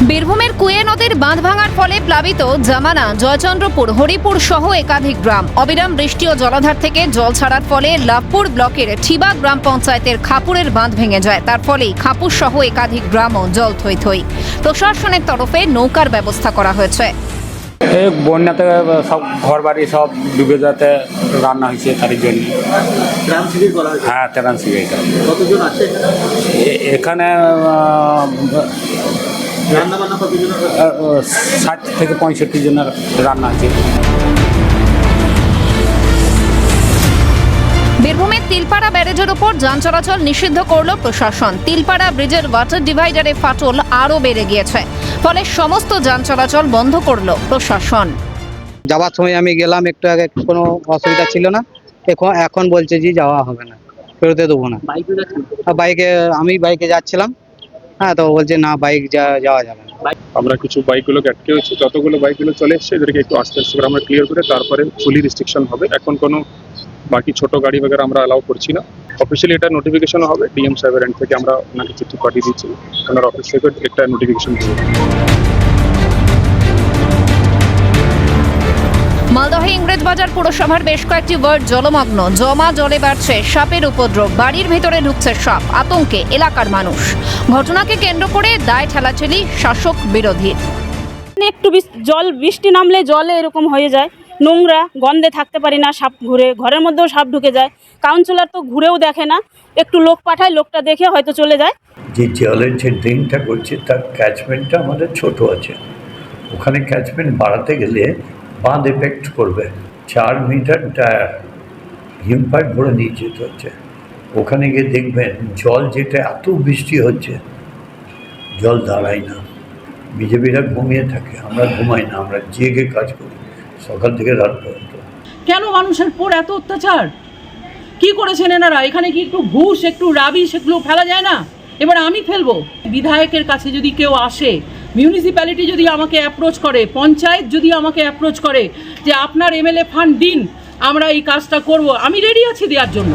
বীরভূমের কুয়ে নদীর বাঁধ ভাঙার ফলে প্লাবিত জামানা জয়চন্দ্রপুর হরিপুর সহ একাধিক গ্রাম। অবিরাম বৃষ্টি ও জলাধার থেকে জল ছাড়ার ফলে লাভপুর ব্লকের ঠিবা গ্রাম পঞ্চায়েতের খাপুরের বাঁধ ভেঙে যায়। তার ফলেই খাপুর সহ একাধিক গ্রামও জল থই থই প্রশাসনের তরফে নৌকার ব্যবস্থা করা হয়েছে। এই বন্যাতে সব ঘর বাড়ি সব ডুবে যাতে রান্না হয়েছে তার জন্য। গ্রাম শিবির করা হয়েছে? হ্যাঁ এখানে ষাট থেকে পঁয়ষট্টি জনের রান্না আছে। বীরভূমের তিলপাড়া ব্যারেজের ওপর যান চলাচল নিষিদ্ধ করল প্রশাসন। তিলপাড়া ব্রিজের ওয়াটার ডিভাইডারে ফাটল আরও বেড়ে গিয়েছে। ফলে সমস্ত যান চলাচল বন্ধ করল প্রশাসন। যাওয়ার সময় আমি গেলাম একটু আগে কোনো অসুবিধা ছিল না। এখন এখন বলছে যে যাওয়া হবে না ফেরোতে দেবো না। বাইকে আমি বাইকে যাচ্ছিলাম। হ্যাঁ তো বলছে, না বাইক যাওয়া যাবে না। আমরা কিছু বাইকগুলোকে আটকে হয়েছে যতগুলো বাইকগুলো চলে এসছে, এদেরকে একটু আস্তে আস্তে করে আমরা ক্লিয়ার করে তারপরে ফুলি রেস্ট্রিকশন হবে। এখন কোনো বাকি ছোট গাড়ি বগেরা আমরা অ্যালাউ করছি না। অফিসিয়ালি এটা নোটিফিকেশন হবে ডিএম সাহেবের এন্ড থেকে আমরা ওনাকে চিঠি পাঠিয়ে দিচ্ছি। ওনার অফিস থেকে একটা নোটিফিকেশন দেবো ইংরেজবাজার পুরসভার বেশ কয়েকটি ওয়ার্ড জলমগ্ন। জমা জলে বাড়ছে সাপের উপদ্রব। বাড়ির ভেতরে ঢুকছে সাপ। আতঙ্কে এলাকার মানুষ। ঘটনাকে কেন্দ্র করে দায় ঠেলাঠেলি শাসক বিরোধীর একটু জল বৃষ্টি নামলে জলে এরকম হয়ে যায়। নোংরা গন্ধে থাকতে পারি না সাপ ঘুরে। ঘরের মধ্যেও সাপ ঢুকে যায়। কাউন্সিলর তো ঘুরেও দেখে না। একটু লোক পাঠায় লোকটা দেখে হয়তো চলে যায়। যে জলের যে ড্রেনটা করছে তার ক্যাচমেন্টটা আমাদের ছোট আছে। ওখানে ক্যাচমেন্ট বাড়াতে গেলে বাঁধ এফেক্ট করবে। চার মিটার টায়ার ভরে নিয়ে যেতে হচ্ছে। ওখানে গিয়ে দেখবেন জল যেটা এত বৃষ্টি হচ্ছে, জল দাঁড়ায় না। বিজেপিরা ঘুমিয়ে থাকে, আমরা ঘুমাই না, আমরা জেগে কাজ করি, সকাল থেকে রাত পর্যন্ত। কেন মানুষের পর এত অত্যাচার? কি করেছেন এনারা? এখানে কি একটু ঘুষ, একটু রাবি সেগুলো ফেলা যায় না? এবার আমি ফেলব। বিধায়কের কাছে যদি কেউ আসে মিউনিসিপ্যালিটি যদি আমাকে অ্যাপ্রোচ করে পঞ্চায়েত যদি আমাকে অ্যাপ্রোচ করে যে আপনার এমএলএ ফান্ড দিন আমরা এই কাজটা করব আমি রেডি আছি দেওয়ার জন্য।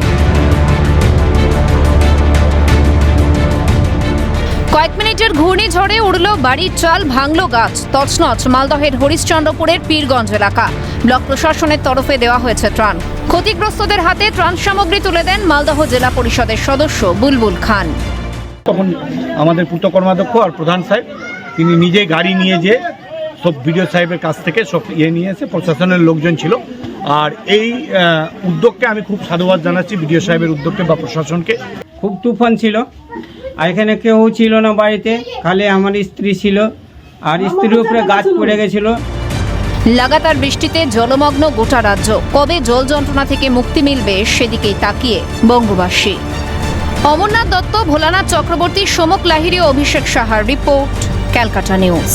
কয়েক মিনিটের ঘূর্ণিঝড়ে উড়ল বাড়ির চাল ভাঙল গাছ তছনছ মালদহের হরিশ্চন্দ্রপুরের পীরগঞ্জ এলাকা। ব্লক প্রশাসনের তরফে দেওয়া হয়েছে ত্রাণ। ক্ষতিগ্রস্তদের হাতে ত্রাণ সামগ্রী তুলে দেন মালদহ জেলা পরিষদের সদস্য বুলবুল খান। তখন আমাদের পূর্ত কর্মাধ্যক্ষ আর প্রধান সাহেব তিনি নিজে গাড়ি নিয়ে যে সব বিডিও সাহেবের কাছ থেকে সব ইয়ে নিয়ে এসে প্রশাসনের লোকজন ছিল। আর এই উদ্যোগকে আমি খুব সাধুবাদ জানাচ্ছি বিডিও সাহেবের উদ্যোগকে বা প্রশাসনকে। খুব তুফান ছিল। আর এখানে কেউ ছিল না বাড়িতে। খালি আমার স্ত্রী ছিল। আর স্ত্রীর উপরে গাছ পড়ে গেছিল। লাগাতার বৃষ্টিতে জলমগ্ন গোটা রাজ্য। কবে জল যন্ত্রণা থেকে মুক্তি মিলবে সেদিকেই তাকিয়ে বঙ্গবাসী। অমরনাথ দত্ত ভোলানাথ চক্রবর্তী সমক লাহিড়ী ও অভিষেক সাহার রিপোর্ট। ক্যালকাটা নিউজ।